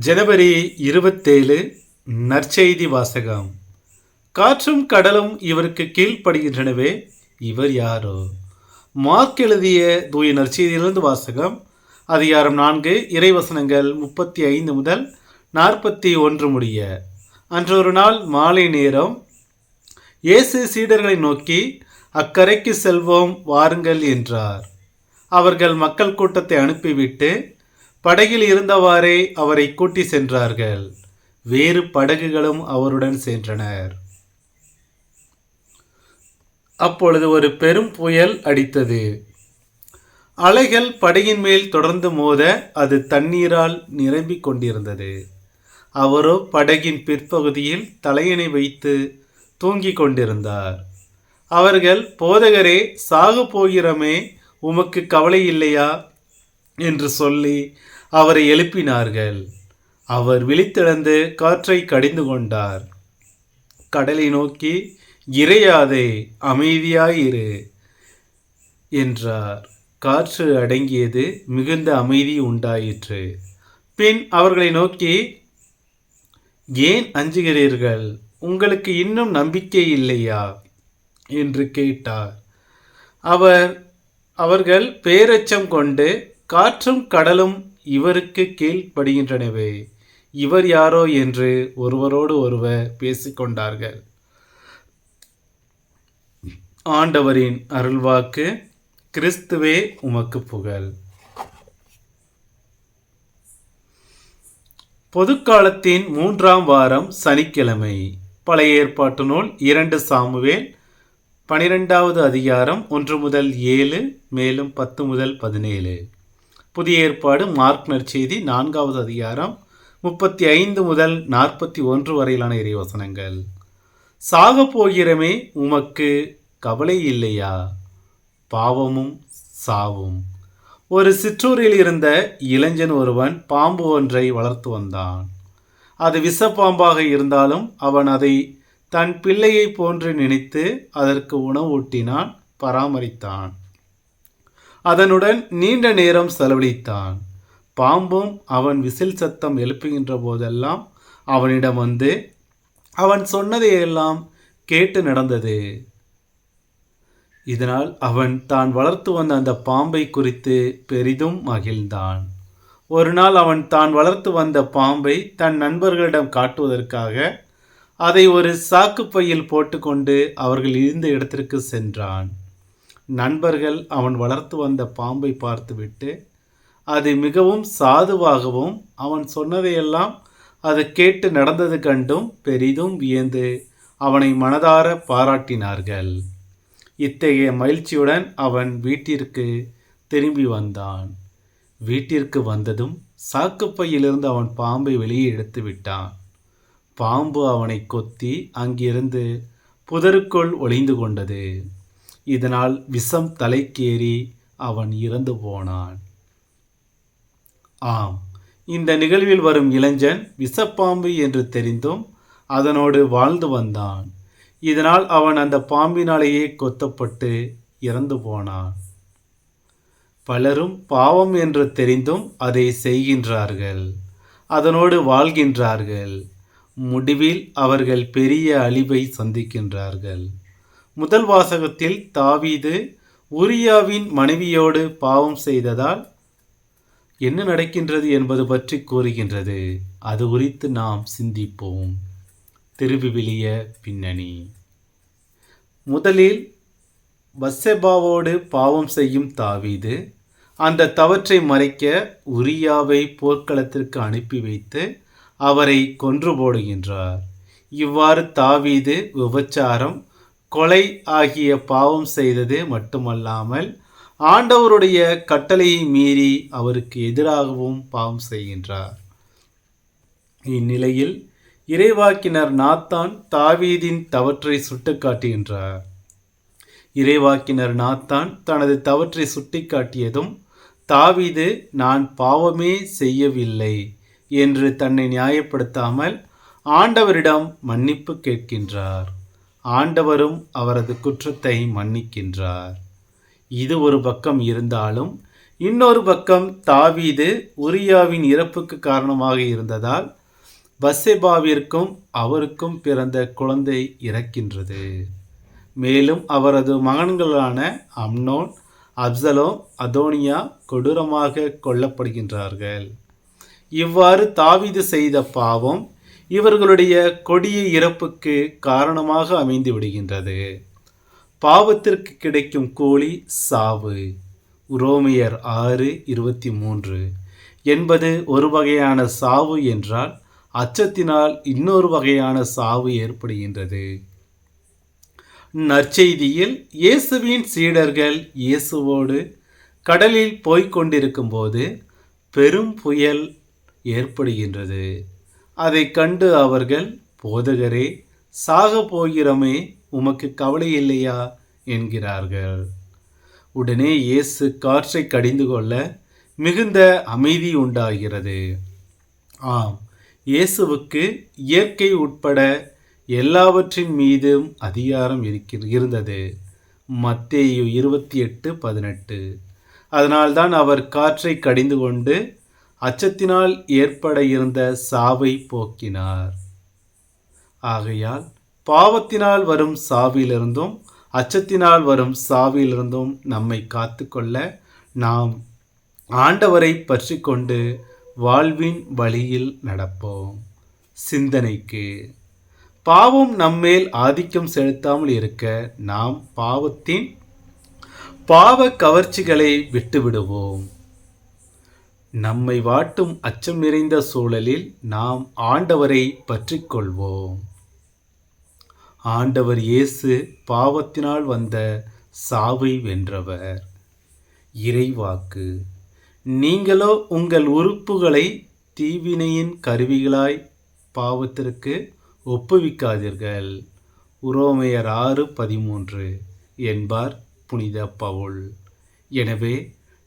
ஜனவரி இருபத்தேழு நற்செய்தி வாசகம். காற்றும் கடலும் இவருக்கு கீழ்ப்படுகின்றனவே இவர் யாரோ? மார்க் எழுதிய தூய நற்செய்தியிலிருந்து வாசகம் அதிகாரம் நான்கு இறைவசனங்கள் முப்பத்தி ஐந்து முதல் நாற்பத்தி ஒன்று முடிய. அன்றொரு நாள் மாலை நேரம் இயேசு சீடர்களை நோக்கி அக்கரைக்கு செல்வோம் வாருங்கள் என்றார். அவர்கள் மக்கள் கூட்டத்தை அனுப்பிவிட்டு படகில் இருந்தவாறே அவரை கூட்டி சென்றார்கள். வேறு படகுகளும் அவருடன் சென்றனர். அப்பொழுது ஒரு பெரும் புயல் அடித்தது. அலைகள் படகின் மேல் தொடர்ந்து மோத அது தண்ணீரால் நிரம்பிக் கொண்டிருந்தது. அவரோ படகின் பிற்பகுதியில் தலையணை வைத்து தூங்கிக் கொண்டிருந்தார். அவர்கள் போதகரே சாகு போகிறோமே உமக்கு கவலை இல்லையா? என்று சொல்லி அவரை எழுப்பினார்கள். அவர் விழித்தெழுந்து காற்றை கடிந்து கொண்டார். கடலை நோக்கி இறையாதே அமைதியாயிரு என்றார். காற்று அடங்கியது மிகுந்த அமைதி உண்டாயிற்று. பின் அவர்களை நோக்கி ஏன் அஞ்சுகிறீர்கள்? உங்களுக்கு இன்னும் நம்பிக்கை இல்லையா? என்று கேட்டார். அவர் அவர்கள் பேரச்சம் கொண்டு காற்றும் கடலும் இவருக்கு கீழ்ப்படுகின்றனவே. இவர் யாரோ என்று ஒருவரோடு ஒருவர் பேசிக்கொண்டார்கள். ஆண்டவரின் அருள்வாக்கு கிறிஸ்துவே உமக்கு புகழ். பொதுக்காலத்தின் மூன்றாம் வாரம் சனிக்கிழமை. பழைய ஏற்பாட்டு நூல் இரண்டு சாமுவேல் பனிரெண்டாவது அதிகாரம் ஒன்று முதல் ஏழு மேலும் பத்து முதல் பதினேழு. புதிய ஏற்பாடு மார்க் நற்செய்தி நான்காவது அதிகாரம் முப்பத்தி ஐந்து முதல் நாற்பத்தி ஒன்று வரையிலான இறைவசனங்கள். சாக போகிறமே உமக்கு கவலை இல்லையா? பாவமும் சாவும். ஒரு சிற்றூரில் இருந்த இளைஞன் ஒருவன் பாம்பு ஒன்றை வளர்த்து வந்தான். அது விஷப்பாம்பாக இருந்தாலும் அவன் அதை தன் பிள்ளையை போன்று நினைத்து அதற்கு உணவூட்டினான் பராமரித்தான். அதனுடன் நீண்ட நேரம் செலவழித்தான். பாம்பும் அவன் விசில் சத்தம் எழுப்புகின்ற போதெல்லாம் அவனிடம் வந்து அவன் சொன்னதையெல்லாம் கேட்டு நடந்தது. இதனால் அவன் தான் வளர்த்து வந்த அந்த பாம்பை குறித்து பெரிதும் மகிழ்ந்தான். ஒரு நாள் அவன் தான் வளர்த்து வந்த பாம்பை தன் நண்பர்களிடம் காட்டுவதற்காக அதை ஒரு சாக்குப்பையில் போட்டுக்கொண்டு அவர்கள் இருந்த இடத்திற்கு சென்றான். நண்பர்கள் அவன் வளர்த்து வந்த பாம்பை பார்த்துவிட்டு அது மிகவும் சாதுவாகவும் அவன் சொன்னதையெல்லாம் அது கேட்டு நடந்தது கண்டும் பெரிதும் வியந்து அவனை மனதார பாராட்டினார்கள். இத்தகைய மகிழ்ச்சியுடன் அவன் வீட்டிற்கு திரும்பி வந்தான். வீட்டிற்கு வந்ததும் சாக்குப்பையிலிருந்து அவன் பாம்பை வெளியே எடுத்து விட்டான். பாம்பு அவனை கொத்தி அங்கிருந்து புதருக்குள் ஒளிந்து கொண்டது. இதனால் விஷம் தலைக்கேறி அவன் இறந்து போனான். ஆம் இந்த நிகழ்வில் வரும் இளைஞன் விஷப்பாம்பு என்று தெரிந்தும் அதனோடு வாழ்ந்து வந்தான். இதனால் அவன் அந்த பாம்பினாலேயே கொத்தப்பட்டு இறந்து போனான். பலரும் பாவம் என்று தெரிந்தும் அதை செய்கின்றார்கள். அதனோடு வாழ்கின்றார்கள். முடிவில் அவர்கள் பெரிய அழிவை சந்திக்கின்றார்கள். முதல் வாசகத்தில் தாவீது உரியாவின் மனைவியோடு பாவம் செய்ததால் என்ன நடக்கின்றது என்பது பற்றி கூறுகின்றது. அது குறித்து நாம் சிந்திப்போம். திருவிவிலிய பின்னணி. முதலில் பஸ்ஸெபாவோடு பாவம் செய்யும் தாவீது அந்த தவற்றை மறைக்க உரியாவை போர்க்களத்திற்கு அனுப்பி வைத்து அவரை கொன்று போடுகின்றார். இவ்வாறு தாவீது விபச்சாரம் கொலை ஆகிய பாவம் செய்தது மட்டுமல்லாமல் ஆண்டவருடைய கட்டளையை மீறி அவருக்கு எதிராகவும் பாவம் செய்கின்றார். இந்நிலையில் இறைவாக்கினர் நாத்தான் தாவீதின் தவற்றை சுட்டிக்காட்டுகின்றார். இறைவாக்கினர் நாத்தான் தனது தவற்றை சுட்டிக்காட்டியதும் தாவீது நான் பாவமே செய்யவில்லை என்று தன்னை நியாயப்படுத்தாமல் ஆண்டவரிடம் மன்னிப்பு கேட்கின்றார். ஆண்டவரும் அவரது குற்றத்தை மன்னிக்கின்றார். இது ஒரு பக்கம் இருந்தாலும் இன்னொரு பக்கம் தாவீது உரியாவின் இறப்புக்கு காரணமாக இருந்ததால் பஸ்ஸெபாவிற்கும் அவருக்கும் பிறந்த குழந்தை இறக்கின்றது. மேலும் அவரது மகன்களான அம்னோன் அப்சலோம் அதோனியா கொடூரமாக கொல்லப்படுகின்றார்கள். இவ்வாறு தாவீது செய்த பாவம் இவர்களுடைய கொடிய இறப்புக்கு காரணமாக அமைந்து விடுகின்றது. பாவத்திற்கு கிடைக்கும் கூலி சாவு. உரோமியர் ஆறு இருபத்தி மூன்று. என்பது ஒரு வகையான சாவு என்றால் அச்சத்தினால் இன்னொரு வகையான சாவு ஏற்படுகின்றது. நற்செய்தியில் இயேசுவின் சீடர்கள் இயேசுவோடு கடலில் போய்க் கொண்டிருக்கும்போது பெரும் புயல் ஏற்படுகின்றது. அதை கண்டு அவர்கள் போதகரே சாக போகிறோமே உமக்கு கவலை இல்லையா? என்கிறார்கள். உடனே இயேசு காற்றை கடிந்து கொள்ள மிகுந்த அமைதி உண்டாகிறது. ஆம் இயேசுவுக்கு இயற்கை உட்பட எல்லாவற்றின் மீதும் அதிகாரம் இருக்கிற இருந்தது. மத்தேயு இருபத்தி எட்டு பதினெட்டு. அதனால்தான் அவர் காற்றை கடிந்து கொண்டு அச்சத்தினால் ஏற்பட இருந்த சாவை போக்கினார். ஆகையால் பாவத்தினால் வரும் சாவிலிருந்தும் அச்சத்தினால் வரும் சாவிலிருந்தும் நம்மை காத்துக்கொள்ள நாம் ஆண்டவரை பற்றி கொண்டு வாழ்வின் வழியில் நடப்போம். சிந்தனைக்கு பாவம் நம்மேல் ஆதிக்கம் செலுத்தாமல் இருக்க நாம் பாவத்தின் பாவ கவர்ச்சிகளை விட்டுவிடுவோம். நம்மை வாட்டும் அச்சம் நிறைந்த சூழலில் நாம் ஆண்டவரை பற்றி கொள்வோம் ஆண்டவர் இயேசு பாவத்தினால் வந்த சாவை வென்றவர். இறைவாக்கு நீங்களோ உங்கள் உறுப்புகளை தீவினையின் கருவிகளாய் பாவத்திற்கு ஒப்புவிக்காதீர்கள். உரோமையர் ஆறு பதிமூன்று என்பார் புனித பவுல். எனவே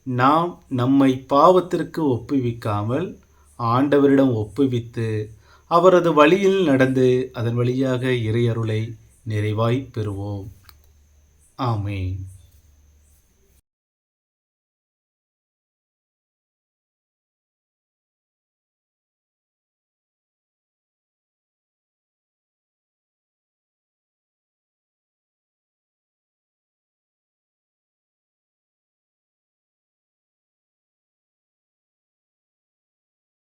நாம் நம்மை பாவத்திற்கு ஒப்புவிக்காமல் ஆண்டவரிடம் ஒப்புவித்து அவரது வழியில் நடந்து அதன் வழியாக இறையருளை நிறைவாய் பெறுவோம். ஆமேன்.